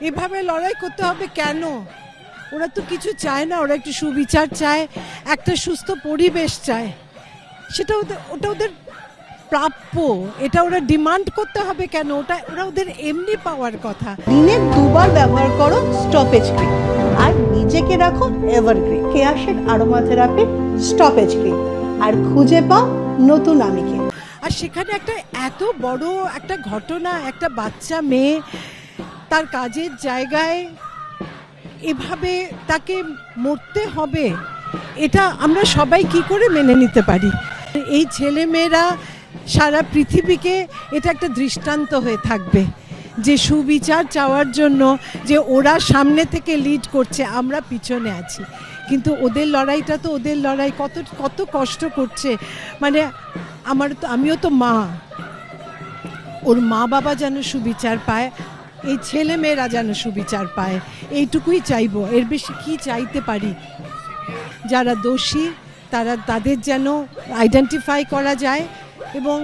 এভাবে লড়াই করতে হবে কেন? ওরা তো কিছু চায় না ওরা একটু সুবিচার চায় একটা সুস্থ পরিবেশ চায়। সেটা ওদের ওটা ওদের প্রাপ্য এটা ওরা ডিমান্ড করতে হবে কেন? ওটা ওরা ওদের এমনি পাওয়ার কথা। দিনে দুবার ব্যবহার করো স্টপেজ ক্রিম আর নিজেকে রাখো এভারগ্রিন কেয়াশেড আরোমা থেরাপি স্টপেজ ক্রিম আর খুঁজে পাও নতুন আমিকে। আর সেখানে একটা এত বড় একটা ঘটনা একটা বাচ্চা মেয়ে তার কাজের জায়গায় এভাবে তাকে মরতে হবে, এটা আমরা সবাই কি করে মেনে নিতে পারি? এই ছেলেমেয়েরা সারা পৃথিবীকে এটা একটা দৃষ্টান্ত হয়ে থাকবে, যে সুবিচার চাওয়ার জন্য যে ওরা সামনে থেকে লিড করছে, আমরা পিছনে আছি। কিন্তু ওদের লড়াইটা তো ওদের লড়াই, কত কত কষ্ট করছে। মানে আমার তো, আমিও তো মা। ওর মা বাবা যেন সুবিচার পায় এই ছেলে মেয়েরা যেন সুবিচার পায়, এইটুকুই চাইব। এর বেশি কি চাইতে পারি? যারা দোষী, তারা তাদের যেন আইডেন্টিফাই করা যায় এবং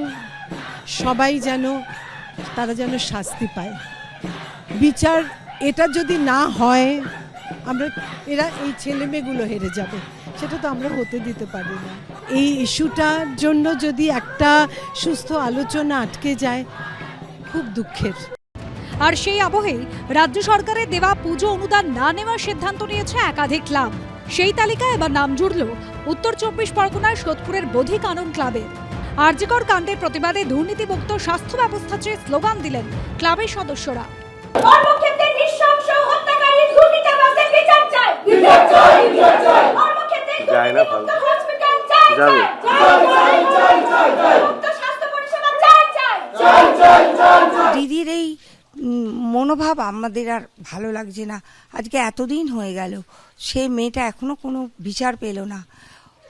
সবাই যেন, তারা যেন শাস্তি পায়। বিচার এটা যদি না হয়, আমরা, এরা এই ছেলে মেয়েগুলো হেরে যাবে। সেটা তো আমরা হতে দিতে পারি না। এই ইস্যুটার জন্য যদি একটা সুস্থ আলোচনা আটকে যায়, খুব দুঃখের। আর সেই আবহেই রাজ্য সরকারের দেওয়া পুজো অনুদান না নেওয়ার সিদ্ধান্ত নিয়েছে একাধিক ক্লাব। সেই তালিকায় এবার নাম জুড়ল উত্তর চব্বিশ পরগনার সোদপুরের বোধি কানন ক্লাবের। আরজিকর কাণ্ডের প্রতিবাদে দুর্নীতিমুক্ত স্বাস্থ্য ব্যবস্থা চেয়ে স্লোগান দিলেন ক্লাবের সদস্যরা। যায় না যাবে। দিদির এই মনোভাব আমাদের আর ভালো লাগছে না। আজকে এতদিন হয়ে গেল, সে মেয়েটা এখনও কোনো বিচার পেল না।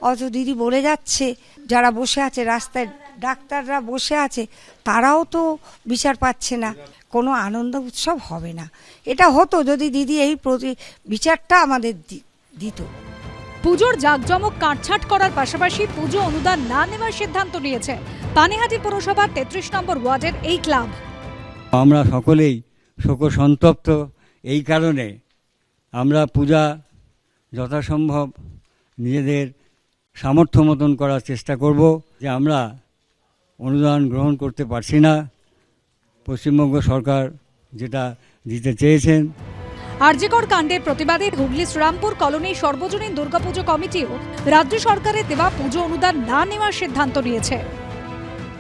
অথচ দিদি বলে যাচ্ছে, যারা বসে আছে রাস্তায়, ডাক্তাররা বসে আছে, তারাও তো বিচার পাচ্ছে না। কোনো আনন্দ উৎসব হবে না। এটা হতো যদি দিদি এই প্রতি, বিচারটা আমাদের দিত। পুজোর জাঁকজমক কাটছাট করার পাশাপাশি পুজো অনুদান না নেওয়ার সিদ্ধান্ত নিয়েছে। পানিহাটি পুরসভার তেত্রিশ নম্বর ওয়ার্ডের এই ক্লাব। আমরা সকলেই শোক সন্তপ্ত এই কারণে আমরা পূজা যথাসম্ভব নিজেদের সামর্থ্য মতন করার চেষ্টা করব যে আমরা অনুদান গ্রহণ করতে পারছি না। পশ্চিমবঙ্গ সরকার যেটা দিতে চেয়েছেন। আরজিকর কাণ্ডের প্রতিবাদে হুগলি শ্রীরামপুর কলোনি সর্বজনীন দুর্গাপুজো কমিটিও রাজ্য সরকারের দেওয়া পুজো অনুদান না নেওয়ার সিদ্ধান্ত নিয়েছে।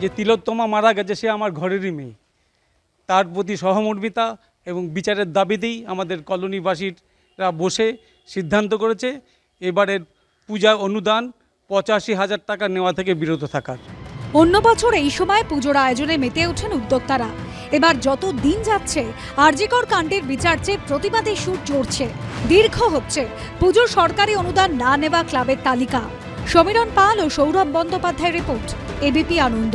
যে তিলোত্তমা মারা গেছে সে আমার ঘরেরই মেয়ে। তার প্রতি সহমর্মিতা এবং বিচারের দাবিতেই আমাদের কলোনিবাসীরা বসে সিদ্ধান্ত করেছে এবারের পূজা অনুদান পঁচাশি হাজার টাকা নেওয়া থেকে বিরত থাকার। অন্য বছর এই সময় পুজোর আয়োজনে মেতে ওঠেন উদ্যোক্তারা। এবার যত দিন যাচ্ছে, আরজিকর কাণ্ডের বিচার চেয়ে প্রতিবাদী সুর চড়ছে। দীর্ঘ হচ্ছে, পুজোর সরকারি অনুদান না নেওয়া ক্লাবের তালিকা। সমীরণ পাল ও সৌরভ বন্দ্যোপাধ্যায়ের রিপোর্ট এবিপি আনন্দ।